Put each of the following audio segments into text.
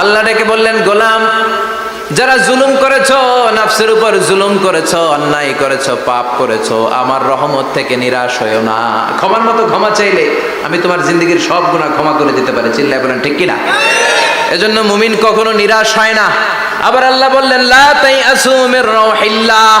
আল্লাহ ডেকে বললেন, গোলাম, যারা জুলুম করেছ, নাফসের উপর জুলুম করেছ, অন্যায় করেছ, পাপ করেছ, আমার রহমত থেকে নিরাশ হয়েও না। ক্ষমার মতো ক্ষমা চাইলে আমি তোমার জিন্দগির সব গুণা ক্ষমা করে দিতে পারি। চিল্লায় বলেন, ঠিক কিনা? এজন্য মুমিন কখনো নিরাশ হয় না। আবার আল্লাহ বললেন, লা তাই আসুমের রহিল্লাহ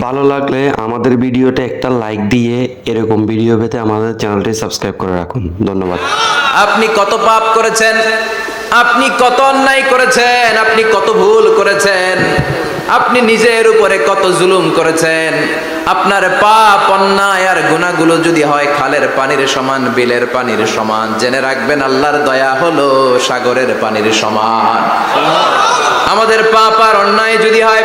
ভালো লাগলে আমাদের ভিডিওটা একটা লাইক দিয়ে এরকম ভিডিও পেতে আমাদের চ্যানেলটি সাবস্ক্রাইব করে রাখুন। ধন্যবাদ। আপনি কত পাপ করেছেন? আপনি কত অন্যায় করেছেন? আপনি কত ভুল করেছেন? আপনি নিজের উপরে কত জুলুম করেছেন? আপনার পাপ, অন্যায় আর গুণাগুলো যদি হয় খালের পানির সমান, বিলের পানির সমান। জেনে রাখবেন, আল্লাহর দয়া হলো সাগরের পানির সমান। আমাদের পাপ আর অন্যায় যদি হয়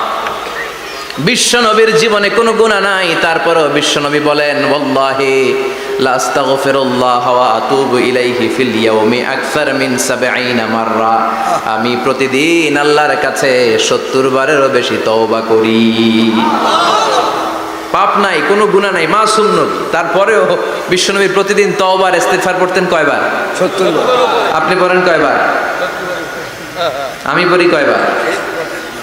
বিশ্বনবীর জীবনে কোনো গুণা নাই তারপরও বলেন মিন 70 মাররা। আমি প্রতিদিন আল্লাহর কাছে 70 বারেরও বেশি তওবা করি। পাপ নাই কোনো গুণা নাই মা নবী। তারপরেও বিশ্বনবী প্রতিদিন তওবার ইস্তিগফার পড়তেন কয়বার? সত্তর আপনি পড়েন কয়বার? আমি পড়ি কয়বার?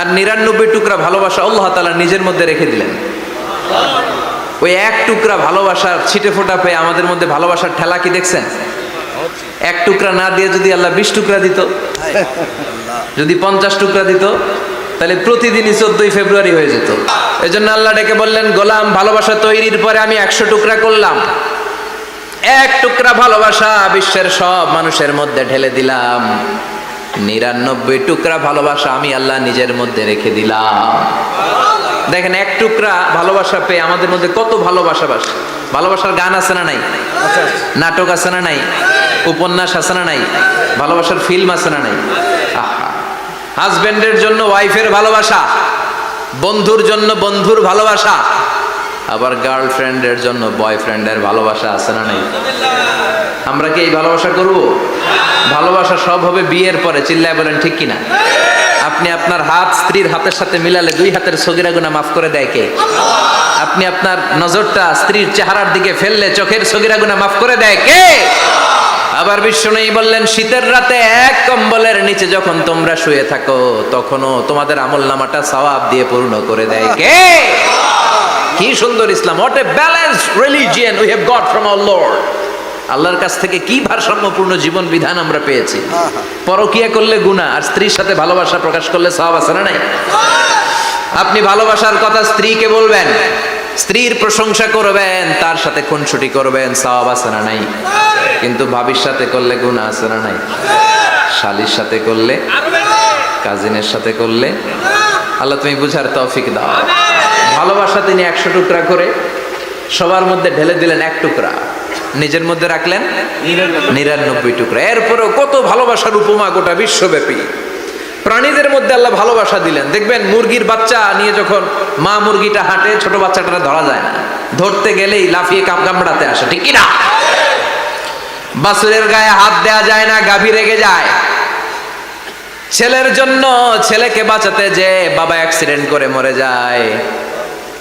আর নিরানব্বই টুকরা ভালোবাসা আল্লাহ তালা নিজের মধ্যে রেখে দিলেন। ওই এক টুকরা ভালোবাসার ছিটে ফোটা পেয়ে আমাদের মধ্যে ভালোবাসার ঠেলা কি দেখছেন? এক টুকরা না দিয়ে যদি আল্লাহ বিশ টুকরা দিত, যদি পঞ্চাশ টুকরা দিত, তাহলে প্রতিদিনই চোদ্দই ফেব্রুয়ারি হয়ে যেত। এই জন্য আল্লাহ ডেকে বললেন, গোলাম, ভালোবাসা তৈরির পরে আমি একশো টুকরা করলাম। এক টুকরা ভালোবাসা বিশ্বের সব মানুষের মধ্যে ঢেলে দিলাম। নিরানব্বই টুকরা ভালোবাসা আমি আল্লাহ নিজের মধ্যে রেখে দিলাম। দেখেন, এক টুকরা ভালোবাসা পেয়ে আমাদের মধ্যে কত ভালোবাসা বাস। ভালোবাসার গান আছে না নাই? নাটক আছে না নাই? উপন্যাস আছে না নাই? ভালোবাসার ফিল্ম আছে না নাই? হাজবেন্ডের জন্য ওয়াইফের ভালোবাসা, বন্ধুর জন্য বন্ধুর ভালোবাসা আবার গার্লফ্রেন্ডের জন্য বয়ফ্রেন্ডের ভালোবাসা আছে না নাই? আমরা কি এই ভালোবাসা করব? ভালোবাসা সব হবে বিয়ের পরে, চিল্লায় বলেন ঠিক কিনা? আপনি আপনার হাত স্ত্রীর হাতের সাথে মিলালে দুই হাতের সগিরা গুণা মাফ করে দেয় কে? আপনি আপনার নজরটা স্ত্রীর চেহারার দিকে ফেললে চোখের সগিরা গুণা মাফ করে দেয় কে? আবার বিষ্ণু বললেন, শীতের রাতে এক কম্বলের নিচে যখন তোমরা শুয়ে থাকো, তখনও তোমাদের আমল নামাটা সওয়াব দিয়ে পূর্ণ করে দেয় কে? কি সুন্দর ইসলাম what a balance religion we have got from our lord আল্লাহর কাছ থেকে কি ভারসাম্যপূর্ণ জীবন বিধান আমরা পেয়েছি? পরকিয়া করলে গুণা আর স্ত্রীর সাথে ভালোবাসা প্রকাশ করলে সব আছে না নাই? আপনি ভালোবাসার কথা স্ত্রীকে বলবেন স্ত্রীর প্রশংসা করবেন তার সাথে খুনসুটি করবেন সব আছে না নাই? কিন্তু ভাবির সাথে করলে গুণা আছে না নাই? শালির সাথে করলে কাজিনের সাথে করলে? আল্লাহ তুমি বুঝার তৌফিক দাও। ভালোবাসা তিনি একশো টুকরা করে সবার মধ্যে ঢেলে দিলেন এক টুকরা। নিজের মধ্যে রাখলেন নিরানব্বই। টুকরা। এরপরেও কত ভালোবাসার উপমা গোটা বিশ্বব্যাপী। প্রাণীদের মধ্যে আল্লাহ ভালোবাসা দিলেন। দেখবেন মুরগির বাচ্চা নিয়ে যখন মা মুরগিটা হাঁটে ছোট বাচ্চাটা ধরা যায় না। ধরতে গেলেই লাফিয়ে কাপ কামড়াতে আসে ঠিক কিনা? বাসুরের গায়ে হাত দেয়া যায় না গাভী রেগে যায়। ছেলের জন্য ছেলেকে বাঁচাতে যে বাবা অ্যাক্সিডেন্ট করে মরে যায়।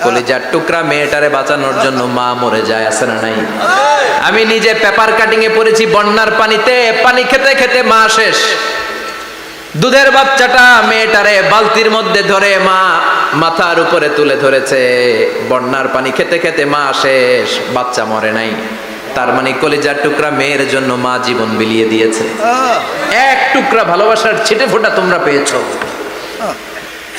কলিজার টুকরা মেয়েটারে বাঁচানোর জন্য মা মরে যায়, আছে না নাই? আমি নিজে পেপার কাটিং এ পড়েছি, বন্যার পানিতে, পানি খেতে খেতে মা শেষ। দুধের বাচ্চাটা মেয়েটারে বালতির মধ্যে ধরে মা মাথার উপরে তুলে ধরেছে। বন্যার পানি খেতে খেতে মা শেষ, বাচ্চা মরে নাই। তার মানে কলিজার টুকরা মেয়ের জন্য মা জীবন বিলিয়ে দিয়েছে। এক টুকরা ভালোবাসার ছিটে ফোঁটা তোমরা পেয়েছ।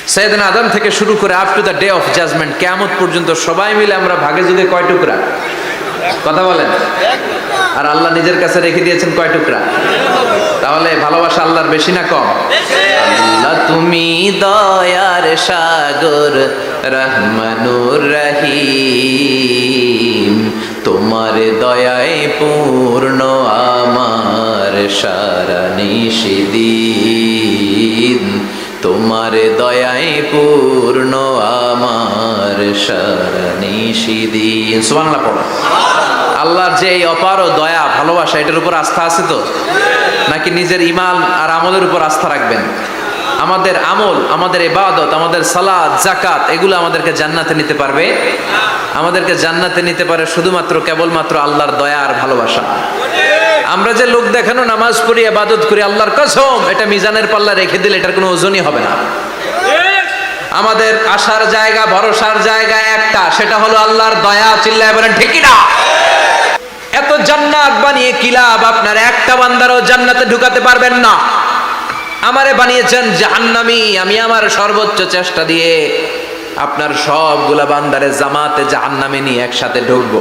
সৈয়দিন আদম থেকে শুরু করে up to the day of judgment কেমন পর্যন্ত সবাই মিলে আমরা ভাগে যুগে কয় টুকরা? কথা বলেন? আর আল্লাহ নিজের কাছে রেখে দিয়েছেন কয় টুকরা? তাহলে ভালোবাসা আল্লাহর বেশি না কম? আল্লাহ তুমি দয়ার সাগর, রহমানুর রহিম। তোমার দয়ায় পূর্ণ, আমার সারা নিষিদিন তোমার দয়ায় পূর্ণ আমার সারা নিষিদিন সুবাংলা পড়ো। আল্লাহর যে এই অপার দয়া, ভালোবাসা, এটার উপর আস্থা আছে তো? নাকি নিজের ইমাল আর আমলের উপর আস্থা রাখবেন? আমাদের আমল, আমাদের ইবাদত, আমাদের সালাদ জাকাত এগুলো আমাদেরকে জান্নাতে নিতে পারবে? আমাদেরকে জান্নাতে নিতে পারে শুধুমাত্র, কেবলমাত্র আল্লাহর দয়া আর ভালোবাসা। আমরা যে লোক দেখানো নামাজ পড়ি, ইবাদত করি, আল্লাহর কসম, এটা মিজানের পাল্লা রেখে দিলে এটার কোনো ওজনই হবে না। আমাদের আসার জায়গা, ভরসার জায়গা একটা, সেটা হলো আল্লাহর দয়া, চিল্লায় বলেন ঠিকই না এত জান্নাত বানিয়ে কি লাভ আপনার? একটা বান্দারও জান্নাতে ঢুকাতে পারবেন না। আমারে বানিয়েছেন জাহান্নামি, আমি আমার সর্বোচ্চ চেষ্টা দিয়ে আপনার সবগুলা বান্দারে জামাতে জাহান্নামে নিয়ে একসাথে ঢুকবো।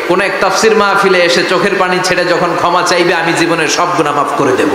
কোন এক তফসির মাহফিলে এসে চোখের পানি ছেড়ে যখন ক্ষমা চাইবে, আমি জীবনের সব গুণা মাফ করে দেব।